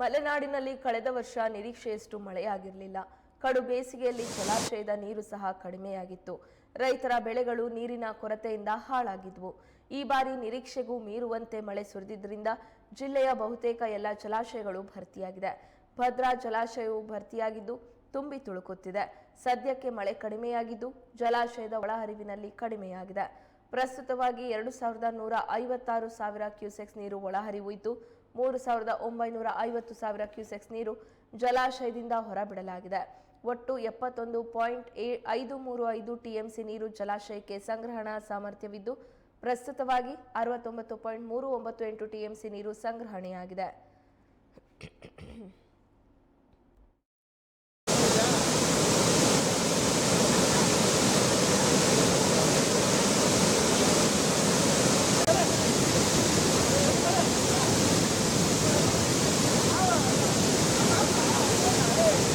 ಮಲೆನಾಡಿನಲ್ಲಿ ಕಳೆದ ವರ್ಷ ನಿರೀಕ್ಷೆಯಷ್ಟು ಮಳೆಯಾಗಿರಲಿಲ್ಲ. ಕಡು ಬೇಸಿಗೆಯಲ್ಲಿ ಜಲಾಶಯದ ನೀರು ಸಹ ಕಡಿಮೆಯಾಗಿತ್ತು. ರೈತರ ಬೆಳೆಗಳು ನೀರಿನ ಕೊರತೆಯಿಂದ ಹಾಳಾಗಿದ್ವು. ಈ ಬಾರಿ ನಿರೀಕ್ಷೆಗೂ ಮೀರುವಂತೆ ಮಳೆ ಸುರಿದಿದ್ದರಿಂದ ಜಿಲ್ಲೆಯ ಬಹುತೇಕ ಎಲ್ಲ ಜಲಾಶಯಗಳು ಭರ್ತಿಯಾಗಿದೆ. ಭದ್ರಾ ಜಲಾಶಯವು ಭರ್ತಿಯಾಗಿದ್ದು ತುಂಬಿ ತುಳುಕುತ್ತಿದೆ. ಸದ್ಯಕ್ಕೆ ಮಳೆ ಕಡಿಮೆಯಾಗಿದ್ದು ಜಲಾಶಯದ ಒಳಹರಿವಿನಲ್ಲಿ ಕಡಿಮೆಯಾಗಿದೆ. ಪ್ರಸ್ತುತವಾಗಿ ಎರಡು ಸಾವಿರದ ನೂರ ಐವತ್ತಾರು ಸಾವಿರ ಕ್ಯೂಸೆಕ್ಸ್ ನೀರು ಒಳಹರಿವು ಇದ್ದು ಮೂರು ಸಾವಿರದ ಒಂಬೈನೂರ ಐವತ್ತು ಸಾವಿರ ಕ್ಯೂಸೆಕ್ಸ್ ನೀರು ಜಲಾಶಯದಿಂದ ಹೊರಬಿಡಲಾಗಿದೆ. ಒಟ್ಟು ಎಪ್ಪತ್ತೊಂದು ಪಾಯಿಂಟ್ ಐದು ಮೂರು ಐದು ಟಿಎಂಸಿ ನೀರು ಜಲಾಶಯಕ್ಕೆ ಸಂಗ್ರಹಣಾ ಸಾಮರ್ಥ್ಯವಿದ್ದು, ಪ್ರಸ್ತುತವಾಗಿ ಅರವತ್ತೊಂಬತ್ತು ಪಾಯಿಂಟ್ ಮೂರು ಒಂಬತ್ತು ಎಂಟು ಟಿಎಂಸಿ ನೀರು ಸಂಗ್ರಹಣೆಯಾಗಿದೆ.